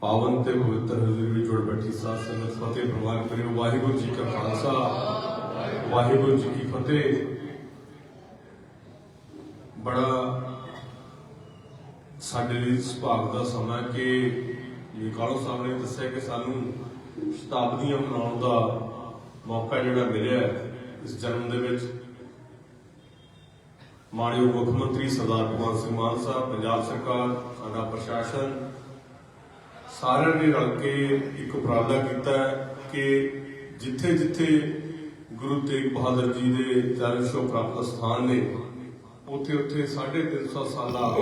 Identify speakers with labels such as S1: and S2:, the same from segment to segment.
S1: ਪਾਵਨ ਤੇ ਪਵਿੱਤਰ ਹਜ਼ੂਰ ਵਿੱਚ ਜੁੜ ਬੈਠੀ ਸਾਧ ਸੰਗਤ ਫਤਿਹ ਪ੍ਰਵਾਨ ਕਰਿਓ। ਵਾਹਿਗੁਰੂ ਜੀ ਕਾ ਖਾਲਸਾ, ਵਾਹਿਗੁਰੂ ਜੀ ਕੀ ਫਤਿਹ। ਬੜਾ ਸਾਡੇ ਲਈ ਸੁਭਾਗ ਦਾ ਸਮਾਂ ਕਿ ਜੀ ਕਾਲੋ ਸਾਹਿਬ ਨੇ ਦੱਸਿਆ ਕਿ ਸਾਨੂੰ ਸ਼ਤਾਬਦੀਆਂ ਮਨਾਉਣ ਦਾ ਮੌਕਾ ਜਿਹੜਾ ਮਿਲਿਆ ਇਸ ਜਨਮ ਦੇ ਵਿੱਚ। ਮਾਨਯੋਗ ਮੁੱਖ ਮੰਤਰੀ ਸਰਦਾਰ ਭਗਵੰਤ ਸਿੰਘ ਮਾਨ ਸਾਹਿਬ, ਪੰਜਾਬ ਸਰਕਾਰ, ਸਾਡਾ ਪ੍ਰਸ਼ਾਸਨ ਸਾਰਿਆਂ ਨੇ ਰਲ ਕੇ ਇੱਕ ਉਪਰਾਲਾ ਕੀਤਾ ਕਿ ਜਿੱਥੇ ਜਿੱਥੇ ਗੁਰੂ ਤੇਗ ਬਹਾਦਰ ਜੀ ਦੇ ਜਨਮ ਸ਼ੋ ਪ੍ਰਾਪਤ ਸਥਾਨ ਨੇ, ਉੱਥੇ ਉੱਥੇ 350 ਸਾਲਾ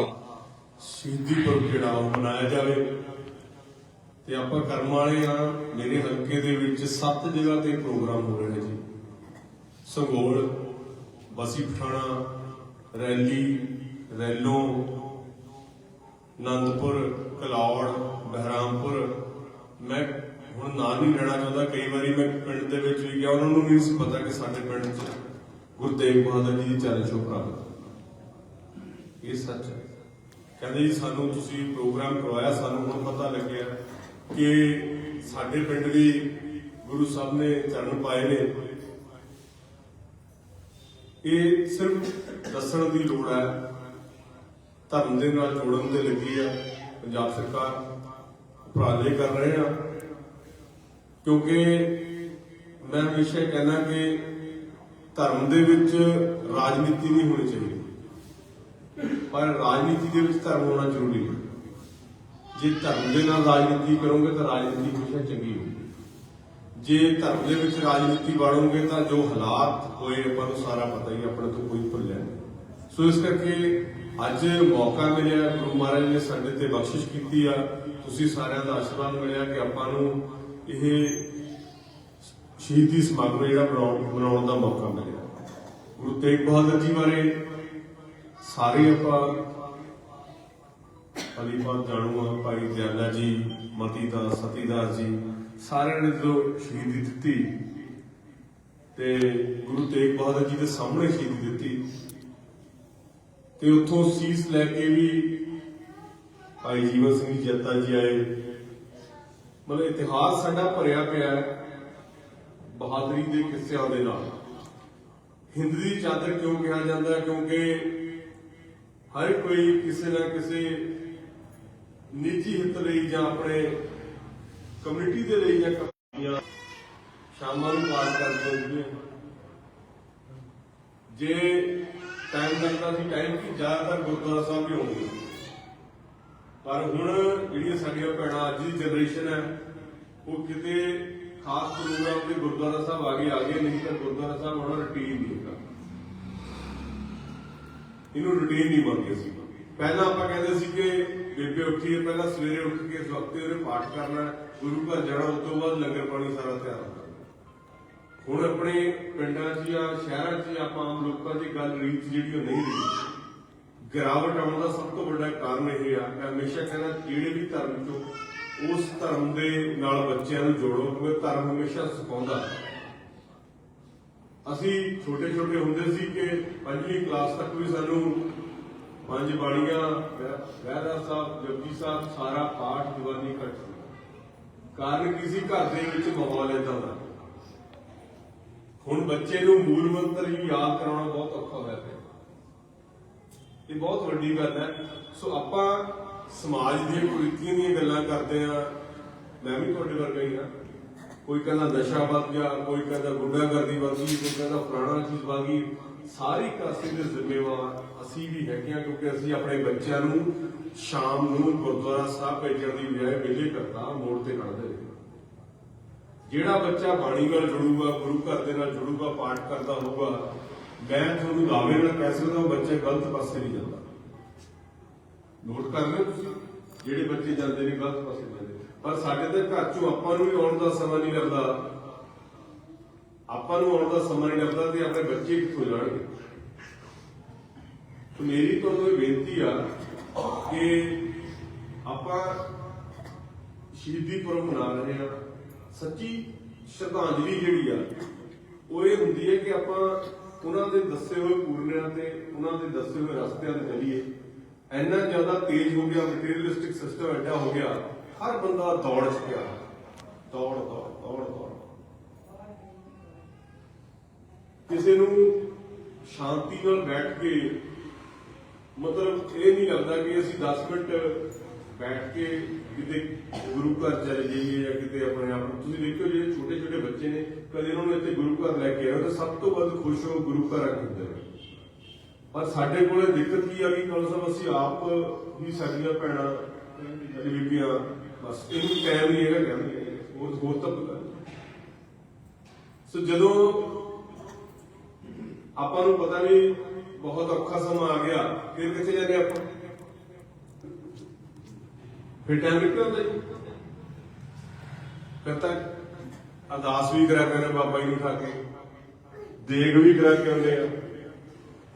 S1: ਸ਼ਹੀਦੀ ਪੁਰਬ ਜਿਹੜਾ ਉਹ ਮਨਾਇਆ ਜਾਵੇ। ਤੇ ਆਪਾਂ ਕਰਮ ਵਾਲੇ ਆ ਮੇਰੇ ਹਲਕੇ ਦੇ ਵਿੱਚ ਸੱਤ ਜਗ੍ਹਾ ਤੇ ਪ੍ਰੋਗਰਾਮ ਹੋ ਰਹੇ ਨੇ ਜੀ। ਸੰਗੋਲ, ਬਸੀ ਪਠਾਣਾ, ਰੈਲੀ, ਰੈਲੋਂ ਨੰਦਪੁਰ ਕਲੌੜ, ਬਹਿਰਾਮਪੁਰ। ਮੈਂ ਹੁਣ ਨਾਂ ਨਹੀਂ ਲੈਣਾ ਚਾਹੁੰਦਾ। ਕਈ ਵਾਰੀ ਮੈਂ ਪਿੰਡ ਦੇ ਵਿੱਚ ਵੀ ਗਿਆ, ਉਹਨਾਂ ਨੂੰ ਵੀ ਨਹੀਂ ਸੀ, ਪਤਾ ਕਿ ਸਾਡੇ ਪਿੰਡ 'ਚ ਗੁਰੂ ਤੇਗ ਬਹਾਦਰ ਜੀ ਦੀ ਚਰਨ ਛੋਹ ਪ੍ਰਾਪਤ ਇਹ ਸੱਚ ਹੈ। ਕਹਿੰਦੇ ਜੀ, ਸਾਨੂੰ ਤੁਸੀਂ ਪ੍ਰੋਗਰਾਮ ਕਰਵਾਇਆ, ਸਾਨੂੰ ਹੁਣ ਪਤਾ ਲੱਗਿਆ ਕਿ ਸਾਡੇ ਪਿੰਡ ਵੀ ਗੁਰੂ ਸਾਹਿਬ ਨੇ ਚਰਨ ਪਾਏ ਨੇ। ਇਹ ਸਿਰਫ ਦੱਸਣ ਦੀ ਲੋੜ ਹੈ ਧਰਮ ਦੇ ਨਾਲ ਜੋੜਨ ਦੇ ਲੱਗੀ ਆ, ਪੰਜਾਬ ਸਰਕਾਰ ਉਪਰਾਲੇ ਕਰ ਰਹੇ ਆ। ਕਿਉਂਕਿ ਮੈਂ ਹਮੇਸ਼ਾ ਕਹਿੰਦਾ ਕਿ ਧਰਮ ਦੇ ਵਿੱਚ ਰਾਜਨੀਤੀ ਨਹੀਂ ਹੋਣੀ ਚਾਹੀਦੀ ਪਰ ਰਾਜਨੀਤੀ ਦੇ ਵਿੱਚ ਧਰਮ ਹੋਣਾ ਜ਼ਰੂਰੀ ਹੈ। ਜੇ ਧਰਮ ਦੇ ਨਾਲ ਰਾਜਨੀਤੀ ਕਰੋਗੇ ਤਾਂ ਰਾਜਨੀਤੀ ਹਮੇਸ਼ਾ ਚੰਗੀ ਹੋਊਗੀ। ਜੇ ਧਰਮ ਦੇ ਵਿੱਚ ਰਾਜਨੀਤੀ ਵਾੜੋਗੇ ਤਾਂ ਜੋ ਹਾਲਾਤ ਹੋਏ, ਆਪਾਂ ਨੂੰ ਸਾਰਾ ਪਤਾ ਹੀ ਆਪਣੇ ਤੋਂ ਕੋਈ ਭੁੱਲਿਆ ਨਹੀਂ ਸੋ ਇਸ ਕਰਕੇ ਅੱਜ ਮੌਕਾ ਮਿਲਿਆ, ਗੁਰੂ ਮਹਾਰਾਜ ਨੇ ਸਾਡੇ ਤੇ ਬਖਸ਼ਿਸ਼ ਕੀਤੀ ਆ। ਤੁਸੀਂ ਸਾਰਿਆਂ ਦਾ ਆਸ਼ੀਰਵਾਦ ਮਿਲਿਆ ਕਿ ਆਪਾਂ ਨੂੰ ਇਹ ਸ਼ਹੀਦੀ ਸਮਾਗਮ ਜਿਹੜਾ ਮਨਾਉਣ ਦਾ ਮੌਕਾ ਮਿਲਿਆ। ਗੁਰੂ ਤੇਗ ਬਹਾਦਰ ਜੀ ਬਾਰੇ ਸਾਰੇ ਆਪਾਂ ਅਲੀਪਾਤ ਜਾਣੂ ਆ ਭਾਈ ਦਿਆਲਾ ਜੀ, ਮਤੀ ਦਾ ਸਤੀਦਾਸ ਜੀ, ਸਾਰਿਆਂ ਨੇ ਜੋ ਸ਼ਹੀਦੀ ਦਿੱਤੀ ਤੇ ਗੁਰੂ ਤੇਗ ਬਹਾਦਰ ਜੀ ਦੇ ਸਾਹਮਣੇ ਸ਼ਹੀਦੀ ਦਿੱਤੀ। ਤੇ ਉੱਥੋਂ ਸੀਸ ਲੈ ਕੇ ਵੀ ਭਾਈ ਜੀਵਨ ਸਿੰਘ ਜੱਤਾ ਜੀ ਆਏ। ਮਤਲਬ ਇਤਿਹਾਸ ਸਾਡਾ ਭਰਿਆ ਪਿਆ ਹੈ ਬਹਾਦਰੀ ਦੇ ਕਿੱਸਿਆਂ ਦੇ ਨਾਲ। ਹਿੰਦ ਦੀ ਚਾਦਰ ਕਿਉਂ ਕਿਹਾ ਜਾਂਦਾ ਕਿਉਂਕਿ ਹਰ ਕੋਈ ਕਿਸੇ ਨਾ ਕਿਸੇ ਨਿੱਜੀ ਹਿੱਤ ਲਈ ਜਾਂ ਆਪਣੇ ਕਮਿਊਨਿਟੀ ਦੇ ਲਈ ਜਾਂ ਕੰਪਨੀਆਂ ਸ਼ਾਮਾਂ ਨੂੰ ਪਾਸ ਕਰਦੇ ਹੁੰਦੇ ਜੇ ਟਾਈਮ ਲੱਗਦਾ ਸੀ ਟਾਈਮ ਕਿ ਜ਼ਿਆਦਾਤਰ ਗੁਰਦੁਆਰਾ ਸਾਹਿਬ ਹੀ। ਹੋਣਗੇ ਪਰ ਹੁਣ ਜਿਹੜੀਆਂ ਸਾਡੀਆਂ ਭੈਣਾਂ ਅੱਜ ਦੀ ਜਨਰੇਸ਼ਨ ਹੈ, ਉਹ ਕਿਤੇ ਖਾਸ ਪ੍ਰੋਗਰਾਮ ਤੇ ਗੁਰਦੁਆਰਾ ਸਾਹਿਬ ਆ ਗਏ ਆ ਗਏ, ਨਹੀਂ ਤਾਂ ਗੁਰਦੁਆਰਾ ਸਾਹਿਬ ਹੋਣਾ ਰੁਟੀਨ ਨਹੀਂ ਹੈਗਾ ਇਹਨੂੰ ਰੁਟੀਨ ਨਹੀਂ ਮੰਨਦੇ ਸੀ ਪਹਿਲਾਂ ਆਪਾਂ ਕਹਿੰਦੇ ਸੀ ਕਿ ਬੇਬੇ ਉੱਠੀਏ, ਪਹਿਲਾਂ ਸਵੇਰੇ ਉੱਠ ਕੇ ਇਸ ਵਕਤ ਉਹਨੇ ਪਾਠ ਕਰਨਾ ਗੁਰੂ ਘਰ ਜਾਣਾ, ਉਸ ਤੋਂ ਬਾਅਦ ਲੰਗਰ ਪਾਣੀ ਸਾਰਾ ਤਿਆਰ ਕਰਨਾ ਹੁਣ ਆਪਣੇ ਪਿੰਡਾਂ 'ਚ ਜਾਂ ਸ਼ਹਿਰਾਂ 'ਚ ਆਪਾਂ ਆਮ ਲੋਕਾਂ ਚ ਗੱਲ ਰੀਤ ਜਿਹੜੀ ਉਹ ਨਹੀਂ ਰਹੀ। ਗਿਰਾਵਟ ਆਉਣ ਦਾ ਸਭ ਤੋਂ ਵੱਡਾ ਕਾਰਨ ਇਹ ਆ। ਮੈਂ ਹਮੇਸ਼ਾ ਕਹਿੰਦਾ, ਜਿਹੜੇ ਵੀ ਧਰਮ ਚੋਂ ਉਸ ਧਰਮ ਦੇ ਨਾਲ ਬੱਚਿਆਂ ਨੂੰ ਜੋੜੋ, ਕਿਉਂਕਿ ਧਰਮ ਹਮੇਸ਼ਾ ਸਿਖਾਉਂਦਾ ਅਸੀਂ ਛੋਟੇ ਛੋਟੇ ਹੁੰਦੇ ਸੀ ਕਿ ਪੰਜਵੀਂ ਕਲਾਸ ਤੱਕ ਵੀ ਸਾਨੂੰ ਪੰਜ ਬਾਣੀਆਂ ਵੈਦਾ ਸਾਹਿਬ, ਜਪਜੀ ਸਾਹਿਬ, ਸਾਰਾ ਪਾਠ ਦੀਵਾਨੀ ਸੀ। ਕਾਰਨ ਕਿਸੇ ਘਰ ਦੇ ਵਿੱਚ ਮਾਹੌਲ ਏਦਾਂ ਦਾ। ਹੁਣ ਬੱਚੇ ਨੂੰ ਮੂਲ ਮੰਤਰ ਹੀ ਯਾਦ ਕਰਾਉਣਾ ਬਹੁਤ ਔਖਾ ਹੋਇਆ ਪਿਆ। ਇਹ ਬਹੁਤ ਵੱਡੀ ਗੱਲ ਹੈ। ਸੋ ਆਪਾਂ ਸਮਾਜ ਦੀਆਂ ਕੁਰੀਤੀਆਂ ਦੀਆਂ ਗੱਲਾਂ ਕਰਦੇ ਆ ਮੈਂ ਵੀ ਤੁਹਾਡੇ ਵਰਗਾ ਹੀ ਹਾਂ। ਕੋਈ ਕਹਿੰਦਾ ਨਸ਼ਾ ਵੱਧ ਗਿਆ, ਕੋਈ ਕਹਿੰਦਾ ਗੁੰਡਾਗਰਦੀ ਵੱਧ ਗਈ, ਕੋਈ ਕਹਿੰਦਾ ਫਲਾਣਾ ਚੀਜ਼ ਵੱਧ ਗਈ। ਸਾਰੀ ਕਾਸੇ ਦੇ ਜ਼ਿੰਮੇਵਾਰ ਅਸੀਂ ਵੀ ਹੈਗੇ ਆ ਕਿਉਂਕਿ ਅਸੀਂ ਆਪਣੇ ਬੱਚਿਆਂ ਨੂੰ ਸ਼ਾਮ ਨੂੰ ਗੁਰਦੁਆਰਾ ਸਾਹਿਬ ਭੇਜਣ ਦੀ ਬਜਾਏ ਵਿਹਲੇ ਕਰਤਾ ਮੋੜ ਤੇ ਕੱਢਦੇ ਜਿਹੜਾ ਬੱਚਾ ਬਾਣੀ ਨਾਲ ਜੁੜੂਗਾ, ਗੁਰੂ ਘਰ ਦੇ ਨਾਲ ਜੁੜੂਗਾ, ਪਾਠ ਕਰਦਾ ਹੋਊਗਾ, ਮੈਂ ਤੁਹਾਨੂੰ ਦਾਅਵੇ ਨਾਲ ਕਹਿ ਸਕਦਾ ਉਹ ਬੱਚਾ ਗਲਤ ਪਾਸੇ ਨਹੀਂ ਜਾਂਦਾ। ਨੋਟ ਕਰ ਲਿਓ ਤੁਸੀਂ, ਜਿਹੜੇ ਬੱਚੇ ਜਾਂਦੇ ਨੇ ਗਲਤ ਪਾਸੇ ਜਾਂਦੇ ਨੇ। ਪਰ ਸਾਡੇ ਦੇ ਘਰ ਚੋਂ ਆਪਾਂ ਨੂੰ ਵੀ ਆਉਣ ਦਾ ਸਮਾਂ ਨਹੀਂ ਲੱਗਦਾ। ਆਪਾਂ ਨੂੰ ਆਉਣ ਦਾ ਸਮਾਂ ਨਹੀਂ ਲੱਗਦਾ ਤੇ ਆਪਣੇ ਬੱਚੇ ਕਿੱਥੋਂ ਜਾਣਗੇ? ਤੇ ਮੇਰੀ ਤੁਹਾਨੂੰ ਇਹ ਬੇਨਤੀ ਆ ਕਿ ਆਪਾਂ ਸ਼ਹੀਦੀ ਪੁਰਬ ਮਨਾ ਰਹੇ ਹਾਂ। ਸੱਚੀ ਸ਼ਰਧਾਂਜਲੀ ਜਿਹੜੀ ਆ, ਉਹ ਇਹ ਹੁੰਦੀ ਹੈ ਕਿ ਆਪਾਂ ਉਹਨਾਂ ਦੇ ਦੱਸੇ ਹੋਏ ਪੂਰਨਿਆਂ ਤੇ, ਉਹਨਾਂ ਦੇ ਦੱਸੇ ਹੋਏ ਰਸਤਿਆਂ ਤੇ ਚੱਲੀਏ। ਇੰਨਾ ਜ਼ਿਆਦਾ ਤੇਜ਼ ਹੋ ਗਿਆ ਮਟੀਰੀਅਲਿਸਟਿਕ ਸਿਸਟਮ ਐਡਾ ਹੋ ਗਿਆ, ਹਰ ਬੰਦਾ ਦੌੜ ਚ ਪਿਆ ਦੌੜ ਦੌੜ ਦੌੜ ਦੌੜ। ਕਿਸੇ ਨੂੰ ਸ਼ਾਂਤੀ ਨਾਲ ਬੈਠ ਕੇ ਮਤਲਬ ਇਹ ਨਹੀਂ ਲੱਗਦਾ ਕਿ ਅਸੀਂ 10 ਮਿੰਟ ਬੈਠ ਕੇ ਕਿਤੇ ਗੁਰੂ ਘਰ ਚਲੇ ਜਾਈਏ ਜਾਂ ਕਿਤੇ ਆਪਣੇ ਆਪ ਨੂੰ, ਤੁਸੀਂ ਦੇਖੋ ਜਿਹੜੇ ਛੋਟੇ ਛੋਟੇ ਬੱਚੇ ਨੇ, ਕਦੇ ਉਹਨਾਂ ਨੂੰ ਇੱਥੇ ਗੁਰੂ ਘਰ ਲੈ ਕੇ ਆਏ ਤਾਂ ਸਭ ਤੋਂ ਵੱਧ ਖੁਸ਼ ਹੋ ਗੁਰੂ ਘਰ ਆ ਕੇ ਹੁੰਦੇ ਨੇ। ਪਰ ਸਾਡੇ ਕੋਲੇ ਦਿੱਕਤ ਕੀ ਆ ਗਈ ਕੱਲ ਸਾਹਿਬ ਅਸੀਂ ਆਪ ਹੀ ਸਾਡੀਆਂ ਭੈਣਾਂ ਬੀਬੀਆਂ ਬਸ ਇਹਨੂੰ ਟਾਈਮ ਨਹੀਂ ਹੈਗਾ ਕਹਿੰਦੇ ਹੋਰ ਹੋਰ ਤਾਂ ਕੋਈ ਸੋ ਜਦੋਂ ਆਪਾਂ ਨੂੰ ਪਤਾ ਵੀ ਬਹੁਤ ਔਖਾ ਸਮਾਂ ਆ ਗਿਆ, ਫਿਰ ਕਿੱਥੇ ਜਾਂਦੇ ਆਪਾਂ? ਫਿਰ ਟਾਈਮ ਨਿਕਲਦਾ ਜੀ। ਫਿਰ ਤਾਂ ਅਰਦਾਸ ਵੀ ਕਰਾ ਕੇ ਬਾਬਾ ਜੀ ਨੂੰ ਖਾ ਕੇ। ਦੇਗ ਵੀ ਕਰਾ ਕੇ ਆਉਂਦੇ ਆ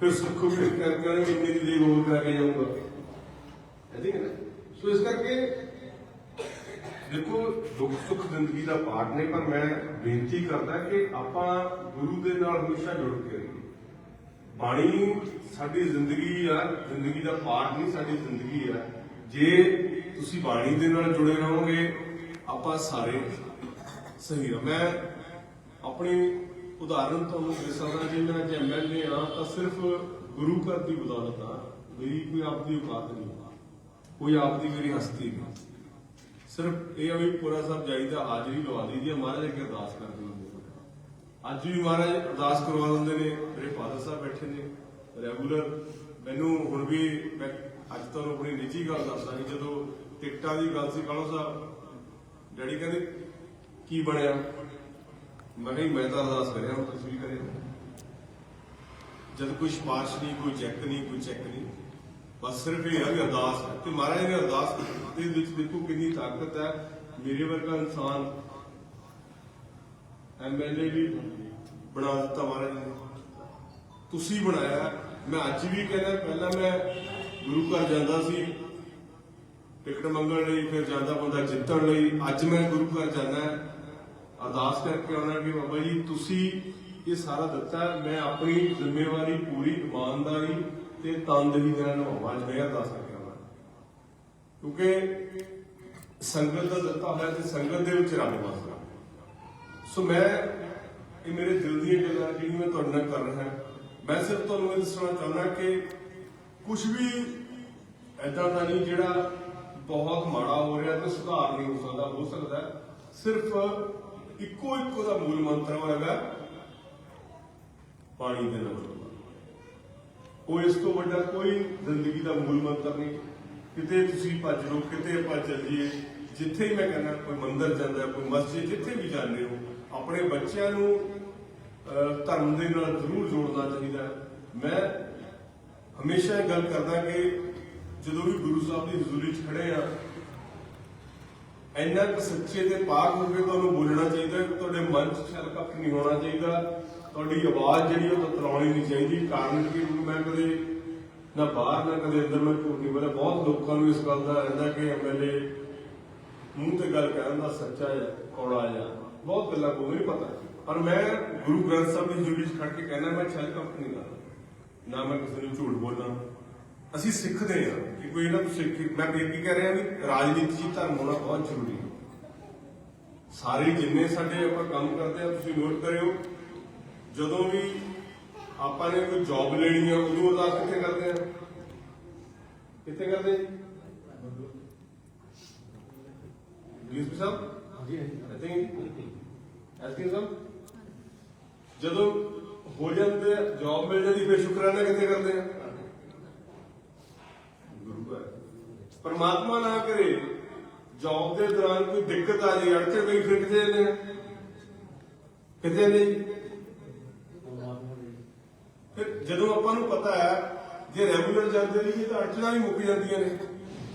S1: ਫਿਰ ਸੁੱਖ ਵੀ ਕਰਕੇ ਆਉਂਦੇ ਵੀ ਦੀ ਦੇਗ ਹੋਰ ਕਰਾ ਕੇ ਜਾਊਂਗਾ। ਐਦੀ ਨਾ? ਸੋ ਇਸ ਕਰਕੇ ਦੇਖੋ, ਦੁੱਖ ਸੁੱਖ ਜ਼ਿੰਦਗੀ ਦਾ ਪਾਠ ਨੇ, ਪਰ ਮੈਂ ਬੇਨਤੀ ਕਰਦਾ ਕਿ ਆਪਾਂ ਗੁਰੂ ਦੇ ਨਾਲ ਹਮੇਸ਼ਾ ਜੁੜ ਕੇ ਰਹੀਏ। ਬਾਣੀ ਸਾਡੀ ਜ਼ਿੰਦਗੀ ਆ, ਜ਼ਿੰਦਗੀ ਦਾ ਪਾਠ ਨਹੀਂ, ਸਾਡੀ ਜ਼ਿੰਦਗੀ ਆ। ਜੇ ਤੁਸੀਂ ਬਾਣੀ ਦੇ ਨਾਲ ਜੁੜੇ ਰਹੋਗੇ, ਆਪਾਂ ਸਾਰੇ ਸਹੀ ਆ ਮੈਂ ਆਪਣੀ ਉਦਾਹਰਨ ਤੁਹਾਨੂੰ ਦੇ ਸਕਦਾ, ਜੇ ਮੈਂ ਅੱਜ ਐਮਐਲਏ ਆ ਤਾਂ ਸਿਰਫ ਗੁਰੂ ਘਰ ਦੀ ਬਦੌਲਤ ਆ ਮੇਰੀ ਕੋਈ ਆਪਦੀ ਔਕਾਤ ਨਹੀਂ ਕੋਈ ਆਪਦੀ ਮੇਰੀ ਹਸਤੀ ਨਹੀਂ ਸਿਰਫ ਇਹ ਆ ਵੀ ਪੂਰਾ ਸਾਹਿਬ ਜਾਈਦਾ ਹਾਜ਼ਰੀ ਲਵਾ ਦਈਦੀ ਆ। ਮਹਾਰਾਜ ਅੱਗੇ ਅਰਦਾਸ ਕਰਦੇ। ਹੁੰਦੇ ਅੱਜ ਵੀ ਮਹਾਰਾਜ ਅਰਦਾਸ ਕਰਵਾ ਦਿੰਦੇ ਨੇ। ਮੇਰੇ ਫਾਦਰ ਸਾਹਿਬ ਬੈਠੇ ਨੇ, ਰੈਗੂਲਰ। ਮੈਨੂੰ ਹੁਣ ਵੀ ਮੈਂ ਅੱਜ ਤੁਹਾਨੂੰ ਆਪਣੀ ਨਿੱਜੀ ਗੱਲ ਦੱਸਦਾ ਕਿ ਜਦੋਂ ਟਿਕਟਾਂ ਦੀ ਗੱਲ ਸੀ ਕਾਲੋ ਸਾਹਿਬ ਡੈਡੀ ਕਹਿੰਦੇ, ਕੀ ਬਣਿਆ? ਮੈਂ ਕਿਹਾ ਮੈਂ ਤਾਂ ਅਰਦਾਸ ਕਰਿਆ ਹੁਣ ਤੁਸੀਂ ਕਰਿਆ ਜਦ ਕੋਈ ਸਿਫਾਰਿਸ਼ ਨਹੀਂ, ਕੋਈ ਚੈੱਕ ਨਹੀਂ, ਕੋਈ ਚੈੱਕ ਨਹੀਂ, ਬਸ ਸਿਰਫ ਇਹ ਹੈ ਅਰਦਾਸ ਹੈ। ਤੇ ਮਹਾਰਾਜ ਨੇ ਅਰਦਾਸ ਦੇ ਵਿੱਚ ਦੇਖੋ ਕਿੰਨੀ ਤਾਕਤ ਹੈ। ਮੇਰੇ ਵਰਗਾ ਇਨਸਾਨ ਐਮਐਲਏ ਵੀ ਬਣਾ ਦਿੱਤਾ ਮਹਾਰਾਜ ਨੇ। ਤੁਸੀਂ ਬਣਾਇਆ। ਮੈਂ ਅੱਜ ਵੀ ਕਹਿੰਦਾ, ਪਹਿਲਾਂ ਮੈਂ ਗੁਰੂ ਘਰ ਜਾਂਦਾ ਸੀ ਟਿਕਟ ਮੰਗਣ ਲਈ, ਫਿਰ ਜਾਂਦਾ ਬੰਦਾ ਜਿੱਤਣ ਲਈ। ਅੱਜ ਮੈਂ ਗੁਰੂ ਘਰ ਜਾਂਦਾ ਅਰਦਾਸ ਕਰਕੇ ਆਉਣਾ ਕਿ ਬਾਬਾ ਜੀ, ਤੁਸੀਂ ਇਹ ਸਾਰਾ ਦਿੱਤਾ ਮੈਂ ਆਪਣੀ ਜ਼ਿੰਮੇਵਾਰੀ ਪੂਰੀ ਇਮਾਨਦਾਰੀ ਤੇ ਤਨਦੇਹੀ ਨਾਲ ਨਿਭਾਵਾਂ ਅੱਜ ਅਰਦਾਸ ਕਰਕੇ ਆਉਣਾ ਕਿਉਂਕਿ ਸੰਗਤ ਦਾ ਦਿੱਤਾ ਹੋਇਆ ਤੇ ਸੰਗਤ ਦੇ ਵਿੱਚ ਰੱਬ ਵਸਦਾ ਸੋ ਮੈਂ ਇਹ ਮੇਰੇ ਦਿਲ ਦੀਆਂ ਗੱਲਾਂ ਜਿਹੜੀਆਂ ਮੈਂ ਤੁਹਾਡੇ ਨਾਲ ਕਰ ਰਿਹਾ ਮੈਂ ਸਿਰਫ ਤੁਹਾਨੂੰ ਇਹ ਦੱਸਣਾ ਚਾਹੁੰਦਾ ਕਿ ਕੁਝ ਵੀ ਐਦਾਂ ਦਾ ਨਹੀਂ ਜਿਹੜਾ ਬਹੁਤ ਮਾੜਾ ਹੋ ਰਿਹਾ ਤੇ ਸੁਧਾਰ ਨਹੀਂ ਹੋ ਸਕਦਾ ਹੋ ਸਕਦਾ ਸਿਰਫ ਇੱਕੋ ਇੱਕੋ ਦਾ ਮੂਲ ਮੰਤਰ ਹੋਏਗਾ, ਪਾਣੀ ਦੇ ਨਾਲ ਜੁੜਨਾ ਇਸ ਤੋਂ ਵੱਡਾ ਕੋਈ ਜ਼ਿੰਦਗੀ ਦਾ ਮੂਲ ਮੰਤਰ ਨਹੀਂ। ਕਿਤੇ ਤੁਸੀਂ ਭੱਜ ਲਓ, ਕਿਤੇ ਆਪਾਂ ਚੱਲ ਜਾਈਏ ਜਿੱਥੇ ਹੀ ਮੈਂ ਕਹਿੰਦਾ, ਕੋਈ ਮੰਦਿਰ ਜਾਂਦਾ, ਕੋਈ ਮਸਜਿਦ, ਜਿੱਥੇ ਵੀ ਜਾਂਦੇ ਹੋ, ਆਪਣੇ ਬੱਚਿਆਂ ਨੂੰ ਧਰਮ ਦੇ ਨਾਲ ਜ਼ਰੂਰ ਜੋੜਨਾ ਚਾਹੀਦਾ ਮੈਂ ਹਮੇਸ਼ਾ ਇਹ ਗੱਲ ਕਰਦਾ ਕਿ ਜਦੋਂ ਵੀ ਗੁਰੂ ਸਾਹਿਬ ਦੀ ਹਜ਼ੂਰੀ 'ਚ ਖੜੇ ਆ, ਇੰਨਾ ਕੁ ਸੱਚੇ ਤੇ ਪਾਕ ਹੋ ਕੇ ਤੁਹਾਨੂੰ ਬੋਲਣਾ ਚਾਹੀਦਾ ਕਿ ਤੁਹਾਡੇ ਮਨ 'ਚ ਛਲ ਕੱਖ ਨਹੀਂ ਹੋਣਾ ਚਾਹੀਦਾ। ਤੁਹਾਡੀ ਆਵਾਜ਼ ਜਿਹੜੀ ਉਹ ਤਤਲਾਉਣੀ ਨਹੀਂ ਚਾਹੀਦੀ। ਕਾਰਨ ਕਿ ਮੈਂ ਕਦੇ ਨਾ ਬਾਹਰ, ਨਾ ਕਦੇ ਅੰਦਰ ਮੈਂ ਝੂਠ ਨਹੀਂ ਬੋਲਿਆ। ਬਹੁਤ ਲੋਕਾਂ ਨੂੰ ਇਸ ਗੱਲ ਦਾ ਰਹਿੰਦਾ ਕਿ ਐਮਐਲਏ ਮੂੰਹ ਤੇ ਗੱਲ ਕਰਨ ਦਾ ਸੱਚਾ ਹੈ ਕੌੜਾ ਹੈ ਬਹੁਤ ਗੱਲਾਂ ਕੋ ਨਹੀਂ ਪਤਾ। ਪਰ ਮੈਂ ਗੁਰੂ ਗ੍ਰੰਥ ਸਾਹਿਬ ਦੀ ਜੁੜੀ 'ਚ ਖੜ ਕੇ ਕਹਿੰਦਾ ਮੈਂ ਛਲ ਕੱਖ ਨਹੀਂ ਕਰਦਾ। ਨਾ ਮੈਂ ਕਿਸੇ ਨੂੰ ਝੂਠ ਬੋਲਾਂ। ਅਸੀਂ ਸਿੱਖਦੇ ਹਾਂ ਕਿ ਕੋਈ ਨਾ ਸਿੱਖ ਮੈਂ ਬੇਨਤੀ ਕਰ ਰਿਹਾ ਵੀ ਰਾਜਨੀਤੀ 'ਚ ਧਰਮ ਹੋਣਾ ਬਹੁਤ ਜ਼ਰੂਰੀ ਹੈ। ਸਾਰੇ ਜਿੰਨੇ ਸਾਡੇ ਆਪਾਂ ਕੰਮ ਕਰਦੇ ਆ ਤੁਸੀਂ ਨੋਟ ਕਰਿਓ ਜਦੋਂ ਵੀ ਆਪਾਂ ਨੇ ਕੋਈ ਜੌਬ ਲੈਣੀ ਆ ਉਦੋਂ ਅਰਦਾਸ ਕਿੱਥੇ ਕਰਦੇ ਆ? ਕਿੱਥੇ ਕਰਦੇ? ਜੀ ਸਾਹਿਬ?
S2: ਜੀ
S1: ਆਈ ਥਿੰਕ ਐਸਪੀ ਸਾਹਿਬ ਜਦੋਂ ਹੋ ਜਾਂਦੇ ਜੌਬ ਮਿਲ ਜਾਂਦੀ ਫਿਰ ਸ਼ੁਕਰਾਨਾ ਕਿੱਥੇ ਕਰਦੇ ਆ ਗੁਰੂ ਘਰ ਪਰਮਾਤਮਾ ਨਾ ਕਰੇ ਜੌਬ ਦੇ ਦੌਰਾਨ ਕੋਈ ਦਿੱਕਤ ਆ ਜਾਏ ਅੜਚਣ ਪਈ, ਫਿਰ ਕਿੱਥੇ ਜਾਂਦੇ ਆ? ਕਿੱਥੇ ਫਿਰ ਜਦੋਂ ਆਪਾਂ ਨੂੰ ਪਤਾ ਹੈ, ਜੇ ਰੈਗੂਲਰ ਜਾਂਦੇ ਰਹੀਏ ਤਾਂ ਅੜਚਣਾਂ ਵੀ ਮੁੱਕ ਜਾਂਦੀਆਂ ਨੇ।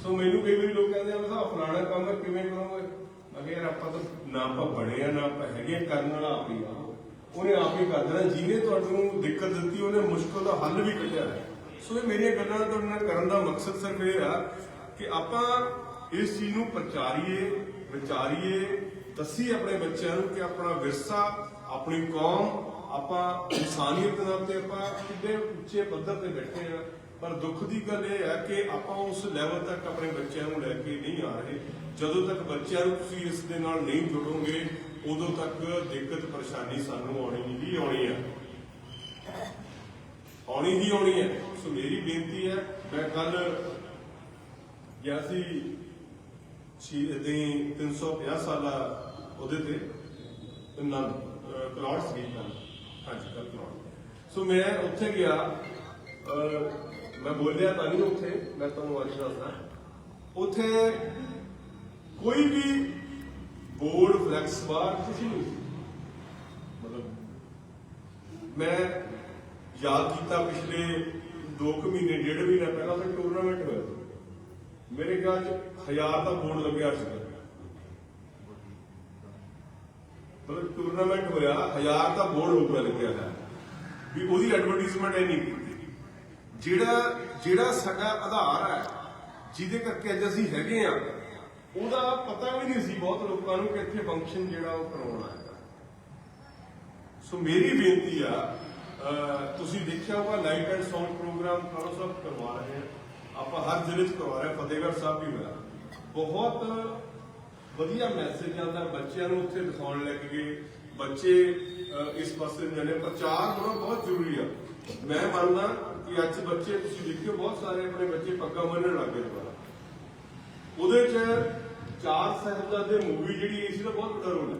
S1: ਸੋ ਮੈਨੂੰ ਕਈ ਵਾਰੀ ਲੋਕ ਕਹਿੰਦੇ ਆ ਮੈਂ ਫਲਾਣਾ ਕੰਮ ਕਿਵੇਂ ਕਰੋਗੇ? ਮੈਂ ਕਿਹਾ, ਯਾਰ, ਆਪਾਂ ਤਾਂ ਨਾ ਆਪਾਂ ਬਣੇ ਆ, ਨਾ ਆਪਾਂ ਹੈਗੇ ਕਰਨ ਵਾਲਾ ਆਪ ਹੀ ਆ। ਉਹਨੇ ਆਪ ਹੀ ਕਰ ਦੇਣਾ। ਜਿਹਨੇ ਤੁਹਾਨੂੰ ਦਿੱਕਤ ਦਿੱਤੀ, ਉਹਨੇ ਮੁਸ਼ਕਲ ਦਾ ਹੱਲ ਵੀ ਕੱਢਿਆ ਹੈ। ਸੋ ਇਹ ਮੇਰੀਆਂ ਗੱਲਾਂ ਤੁਹਾਡੇ ਨਾਲ ਕਰਨ ਦਾ ਮਕਸਦ ਸਿਰਫ ਇਹ ਆ ਕਿ ਆਪਾਂ ਇਸ ਚੀਜ਼ ਨੂੰ ਪ੍ਰਚਾਰੀਏ, ਵਿਚਾਰੀਏ ਦੱਸੀ ਆਪਣੇ ਬੱਚਿਆਂ ਨੂੰ ਕਿ ਆਪਣਾ ਵਿਰਸਾ, ਆਪਣੀ ਕੌਮ, ਆਪਾਂ ਇਨਸਾਨੀਅਤ ਨਾਲ ਤੇ ਆਪਾਂ ਕਿੰਨੇ ਉੱਚੇ ਪੱਧਰ ਤੇ ਬੈਠੇ ਆ ਪਰ ਦੁੱਖ ਦੀ ਗੱਲ ਇਹ ਹੈ ਕਿ ਆਪਾਂ ਉਸ ਲੈਵਲ ਤੱਕ ਆਪਣੇ ਬੱਚਿਆਂ ਨੂੰ ਲੈ ਕੇ ਨਹੀਂ ਆ ਰਹੇ। ਜਦੋਂ ਤੱਕ ਬੱਚਿਆਂ ਨੂੰ ਤੁਸੀਂ ਇਸ ਦੇ ਨਾਲ ਨਹੀਂ ਜੁੜੋਗੇ, ਉਦੋਂ ਤੱਕ ਦਿੱਕਤ, ਪਰੇਸ਼ਾਨੀ ਸਾਨੂੰ ਆਉਣੀ ਹੀ ਆਉਣੀ ਹੈ। ਆਉਣੀ ਹੀ ਆਉਣੀ ਹੈ। ਸੋ ਮੇਰੀ ਬੇਨਤੀ ਹੈ, ਮੈਂ ਕੱਲ ਗਿਆ ਸੀ ਸ਼ਹੀਦ ਦੇ 350 ਸਾਲਾ ਉਹਦੇ ਤੇ ਨੰਦ ਕਲਾਉਡ ਸੀ ਹਾਂਜੀ ਕੱਲ ਕਲਾਉਡ ਸੋ ਮੈਂ ਉੱਥੇ ਗਿਆ ਮੈਂ ਬੋਲਿਆ ਤਾਂ ਨਹੀਂ ਉੱਥੇ, ਮੈਂ ਤੁਹਾਨੂੰ ਅੱਜ ਦੱਸਦਾ। ਉੱਥੇ ਕੋਈ ਵੀ ਬੋਰਡ ਫਲੈਕਸ ਬਾਹਰ ਕਿਸੇ ਨੂੰ ਮਤਲਬ, ਮੈਂ ਯਾਦ ਕੀਤਾ ਪਿਛਲੇ 2 ਕੁ ਮਹੀਨੇ, ਡੇਢ ਮਹੀਨਾ ਪਹਿਲਾਂ ਉੱਥੇ ਟੂਰਨਾਮੈਂਟ ਹੋਇਆ ਮੇਰੇ ਖਿਆਲ ਚ ਹਜ਼ਾਰ ਦਾ ਬੋਰਡ ਲੱਗਿਆ ਸੀ ਮਤਲਬ ਟੂਰਨਾਮੈਂਟ ਹੋਇਆ, ਹਜ਼ਾਰ ਦਾ ਬੋਰਡ ਹੋਊਗਾ ਲੱਗਿਆ ਹੈ। ਵੀ ਉਹਦੀ ਐਡਵਰਟਾਈਜ਼ਮੈਂਟ ਹੈ ਨਹੀਂ ਕੀਤੀ। ਜਿਹੜਾ ਜਿਹੜਾ ਸਾਡਾ ਆਧਾਰ ਹੈ, ਜਿਹਦੇ ਕਰਕੇ ਅੱਜ ਅਸੀਂ ਹੈਗੇ ਆ ਉਹਦਾ ਪਤਾ ਵੀ ਨਹੀਂ ਸੀ ਬਹੁਤ ਲੋਕਾਂ ਨੂੰ ਕਿ ਇੱਥੇ ਫੰਕਸ਼ਨ ਜਿਹੜਾ ਉਹ ਕਰਾਉਣਾ ਹੈ। ਸੋ ਮੇਰੀ ਬੇਨਤੀ ਆ ਤੁਸੀਂ ਦੇਖਿਆ ਹੋਗਾ ਲਾਈਟ ਐਂਡ ਸਾਊਂਡ ਪ੍ਰੋਗਰਾਮ ਕਰੋ ਸਭ ਕਰਵਾ ਰਹੇ ਆ। ਆਪਾਂ ਹਰ ਜ਼ਿਲ੍ਹੇ 'ਚ ਕਰਵਾ ਰਹੇ ਫਤਿਹਗੜ੍ਹ ਸਾਹਿਬ ਵੀ ਹੋਇਆ। ਬਹੁਤ ਵਧੀਆ ਮੈਸੇਜ ਆਉਂਦਾ ਬੱਚਿਆਂ ਨੂੰ ਉੱਥੇ ਦਿਖਾਉਣ ਲੱਗ ਗਏ। ਬੱਚੇ ਇਸ ਪਾਸੇ ਜਾਣੇ ਪ੍ਰਚਾਰ ਹੋਣਾ ਬਹੁਤ ਜ਼ਰੂਰੀ ਆ। ਮੈਂ ਮੰਨਦਾ ਕਿ ਅੱਜ ਬੱਚੇ, ਤੁਸੀਂ ਦੇਖਿਓ, ਬਹੁਤ ਸਾਰੇ ਆਪਣੇ ਬੱਚੇ ਪੱਗਾਂ ਮੰਨਣ ਲੱਗ ਗਏ ਦੁਬਾਰਾ। ਉਹਦੇ 'ਚ ਚਾਰ ਸਾਹਿਬਜ਼ਾਦੇ ਮੂਵੀ ਜਿਹੜੀ ਆਈ ਸੀ ਦਾ ਬਹੁਤ ਵੱਡਾ ਰੋਲ ਹੈ।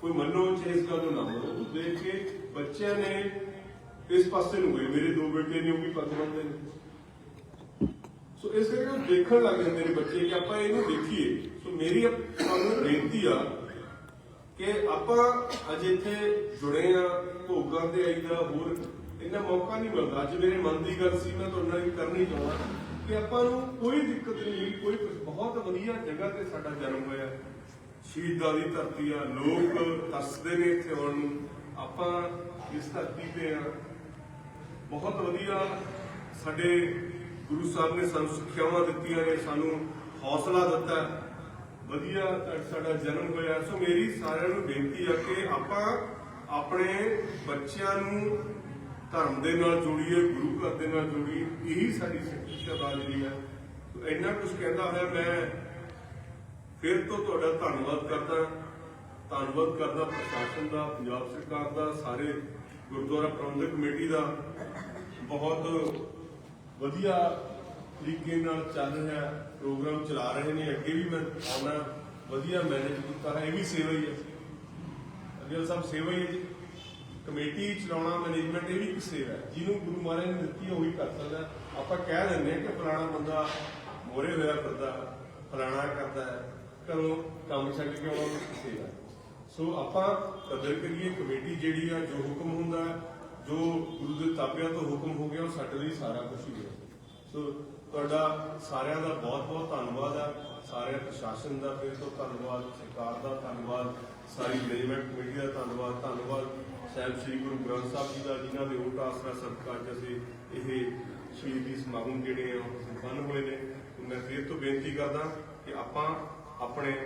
S1: ਕੋਈ ਮੰਨੋ ਚਾਹੇ ਇਸ ਗੱਲ ਨੂੰ ਨਾ ਮੰਨੋ। ਉਹ ਦੇਖ ਕੇ ਬੱਚਿਆਂ ਨੇ ਇਸ ਪਾਸੇ ਨੂੰ ਗਏ। ਮੇਰੇ ਦੋ ਬੇਟੇ ਨੇ, ਉਹ ਵੀ ਪੱਗ ਬੰਨਦੇ ਨੇ। ਸੋ ਇਸ ਕਰਕੇ ਉਹ ਦੇਖਣ ਲੱਗ ਜਾਂਦੇ ਨੇ ਬੱਚੇ ਕਿ ਆਪਾਂ ਇਹਨੂੰ ਦੇਖੀਏ। ਸੋ ਮੇਰੀ ਤੁਹਾਨੂੰ ਬੇਨਤੀ ਆ ਕਿ ਆਪਾਂ ਅਜੇ ਇੱਥੇ ਜੁੜੇ ਆ, ਭੋਗਾਂ ਤੇ ਆਈਦਾ ਹੋਰ ਇੰਨਾ ਮੌਕਾ ਨਹੀਂ ਮਿਲਦਾ। ਅੱਜ ਮੇਰੇ ਮਨ ਦੀ ਗੱਲ ਸੀ, ਮੈਂ ਤੁਹਾਡੇ ਨਾਲ ਕਰਨੀ ਚਾਹੁੰਦਾ ਕਿ ਆਪਾਂ ਨੂੰ ਕੋਈ ਦਿੱਕਤ ਨਹੀਂ ਹੋਈ ਕੋਈ ਬਹੁਤ ਵਧੀਆ ਜਗ੍ਹਾ ਤੇ ਸਾਡਾ ਜਨਮ ਹੋਇਆ। ਸ਼ਹੀਦਾਂ ਦੀ ਧਰਤੀ ਆ, ਲੋਕ ਤਰਸਦੇ ਨੇ ਇੱਥੇ ਆਉਣ ਨੂੰ। ਆਪਾਂ ਇਸ ਧਰਤੀ ਤੇ ਆ। ਬਹੁਤ ਵਧੀਆ ਸਾਡੇ ਗੁਰੂ ਸਾਹਿਬ ਨੇ ਸਾਨੂੰ ਸਿੱਖਿਆਵਾਂ ਦਿੱਤੀਆਂ ਨੇ, ਸਾਨੂੰ ਹੌਸਲਾ ਦਿੱਤਾ। ਵਧੀਆ ਸਾਡਾ ਜਨਮ ਹੋਇਆ। ਸੋ ਮੇਰੀ ਸਾਰਿਆਂ ਨੂੰ ਬੇਨਤੀ ਆ ਕਿ ਆਪਾਂ ਆਪਣੇ ਬੱਚਿਆਂ ਨੂੰ ਧਰਮ ਦੇ ਨਾਲ ਜੋੜੀਏ, ਗੁਰੂ ਘਰ ਦੇ ਨਾਲ ਜੋੜੀਏ। ਇਹੀ ਸਾਡੀ ਸਿੱਖੀ ਜਿਹੜੀ ਹੈ ਸੋ ਇੰਨਾ ਕੁਝ ਕਹਿੰਦਾ ਹੋਇਆ, ਮੈਂ ਫਿਰ ਤੋਂ ਤੁਹਾਡਾ ਧੰਨਵਾਦ ਕਰਦਾ। ਧੰਨਵਾਦ ਕਰਦਾ ਪ੍ਰਸ਼ਾਸਨ ਦਾ, ਪੰਜਾਬ ਸਰਕਾਰ ਦਾ, ਸਾਰੇ ਗੁਰਦੁਆਰਾ ਪ੍ਰਬੰਧਕ ਕਮੇਟੀ ਦਾ। ਬਹੁਤ ਵਧੀਆ ਤਰੀਕੇ ਨਾਲ ਚੱਲ ਰਿਹਾ ਪ੍ਰੋਗਰਾਮ ਚਲਾ ਰਹੇ ਨੇ, ਅੱਗੇ ਵੀ ਮੈਂ ਆਉਣਾ ਵਧੀਆ ਮੈਨੇਜ ਕੀਤਾ ਹੈ ਇਹ ਵੀ ਸੇਵਾ ਹੀ ਹੈ। ਅਗਰ ਸਭ ਸੇਵਾ ਹੀ ਹੈ ਜੀ। ਕਮੇਟੀ ਚਲਾਉਣਾ ਮੈਨੇਜਮੈਂਟ ਇਹ ਵੀ ਇੱਕ ਸੇਵਾ ਹੈ। ਜਿਹਨੂੰ ਗੁਰੂ ਮਹਾਰਾਜ ਨੇ ਦਿੱਤੀ ਹੈ, ਉਹੀ ਕਰ ਸਕਦਾ ਆਪਾਂ ਕਹਿ ਦਿੰਦੇ ਹਾਂ ਕਿ ਫਲਾਣਾ ਬੰਦਾ ਮੋਰੇ ਹੋਇਆ ਕਰਦਾ ਫਲਾਣਾ ਕਰਦਾ ਹੈ, ਘਰੋਂ ਕੰਮ ਛੱਡ ਕੇ ਉਹਨਾਂ ਇੱਕ ਸੇਵਾ ਹੈ। ਸੋ ਆਪਾਂ ਕਦਰ ਕਰੀਏ, ਕਮੇਟੀ ਜਿਹੜੀ ਆ, ਜੋ ਹੁਕਮ ਹੁੰਦਾ ਜੋ ਗੁਰੂ ਦੇ ਤਾਬਿਆਂ ਤੋਂ ਹੁਕਮ ਹੋ ਗਿਆ, ਉਹ ਸਾਡੇ ਲਈ ਸਾਰਾ ਕੁਝ ਹੀ ਹੈ। ਸੋ ਤੁਹਾਡਾ ਸਾਰਿਆਂ ਦਾ ਬਹੁਤ ਬਹੁਤ ਧੰਨਵਾਦ ਆ। ਸਾਰੇ ਪ੍ਰਸ਼ਾਸਨ ਦਾ ਫਿਰ ਤੋਂ ਧੰਨਵਾਦ, ਸਰਕਾਰ ਦਾ ਧੰਨਵਾਦ, ਸਾਰੀ ਮੈਨੇਜਮੈਂਟ ਕਮੇਟੀ ਦਾ ਧੰਨਵਾਦ ਧੰਨਵਾਦ ਸਾਹਿਬ ਸ੍ਰੀ ਗੁਰੂ ਗ੍ਰੰਥ ਸਾਹਿਬ ਜੀ ਦਾ, ਜਿਨ੍ਹਾਂ ਦੇ ਓਟ ਆਸਰਾ ਸਦਕਾ ਅੱਜ ਅਸੀਂ ਇਹ ਸ਼ਹੀਦੀ ਸਮਾਗਮ ਜਿਹੜੇ ਆ, ਉਹ ਸੰਪੰਨ ਹੋਏ ਨੇ। ਮੈਂ ਫਿਰ ਤੋਂ ਬੇਨਤੀ ਕਰਦਾ ਕਿ ਆਪਾਂ ਆਪਣੇ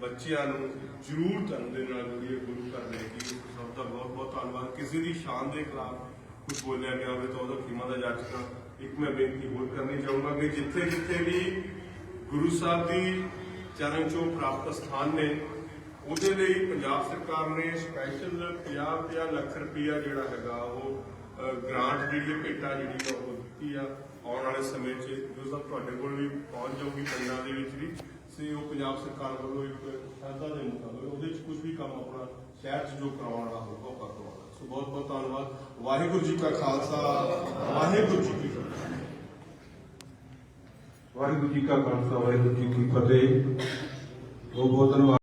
S1: ਬੱਚਿਆਂ ਨੂੰ ਜ਼ਰੂਰ ਧੰਨ ਦੇ ਨਾਲ ਜੁੜੀਏ, ਗੁਰੂ ਘਰ ਦੇ ਕੀ। ਸਭ ਦਾ ਬਹੁਤ ਬਹੁਤ ਧੰਨਵਾਦ। ਕਿਸੇ ਦੀ ਸ਼ਾਨ ਦੇ ਖਿਲਾਫ ਕੁਝ ਬੋਲਿਆ ਗਿਆ ਹੋਵੇ ਤਾਂ ਉਹਦਾ ਖਿਮਾ ਦਾ ਜਾਚਕਾ ਇੱਕ ਮੈਂ ਬੇਨਤੀ ਹੋਰ ਕਰਨੀ ਚਾਹੂੰਗਾ ਕਿ ਜਿੱਥੇ ਜਿੱਥੇ ਵੀ ਗੁਰੂ ਸਾਹਿਬ ਦੀ ਚਰਨ ਚੋਂ ਪ੍ਰਾਪਤ ਸਥਾਨ ਨੇ, ਉਹਦੇ ਲਈ ਪੰਜਾਬ ਸਰਕਾਰ ਨੇ ਸਪੈਸ਼ਲ 50-50 ਲੱਖ ਰੁਪਇਆ ਜਿਹੜਾ ਹੈਗਾ ਉਹ ਗ੍ਰਾਂਟ ਜਿਹੜੀ ਭੇਟਾ ਜਿਹੜੀ ਆ ਉਹ ਦਿੱਤੀ ਆ। ਆਉਣ ਵਾਲੇ ਸਮੇਂ 'ਚ ਜੋ ਸਭ ਤੁਹਾਡੇ ਕੋਲ ਵੀ ਪਹੁੰਚ ਜਾਊਗੀ ਪਿੰਡਾਂ ਦੇ ਵਿੱਚ ਵੀ ਸੇ ਉਹ ਪੰਜਾਬ ਸਰਕਾਰ ਵੱਲੋਂ ਇੱਕ ਸ਼ਰਧਾ ਦੇ ਮੁਤਾਬਕ ਉਹਦੇ 'ਚ ਕੁਝ ਵੀ ਕੰਮ ਆਪਣਾ ਸ਼ਹਿਰ 'ਚ ਜੋ ਕਰਾਉਣ ਵਾਲਾ ਹੋਊਗਾ ਉਹ ਕਰਵਾਉਣਾ ਸੋ ਬਹੁਤ ਬਹੁਤ ਧੰਨਵਾਦ। ਵਾਹਿਗੁਰੂ ਜੀ ਕਾ ਖਾਲਸਾ, ਵਾਹਿਗੁਰੂ ਜੀ ਕੀ ਫਤਿਹ।
S2: ਵਾਹਿਗੁਰੂ ਜੀ ਕਾ ਖਾਲਸਾ, ਵਾਹਿਗੁਰੂ ਜੀ ਕੀ ਫਤਿਹ। ਬਹੁਤ ਬਹੁਤ ਧੰਨਵਾਦ।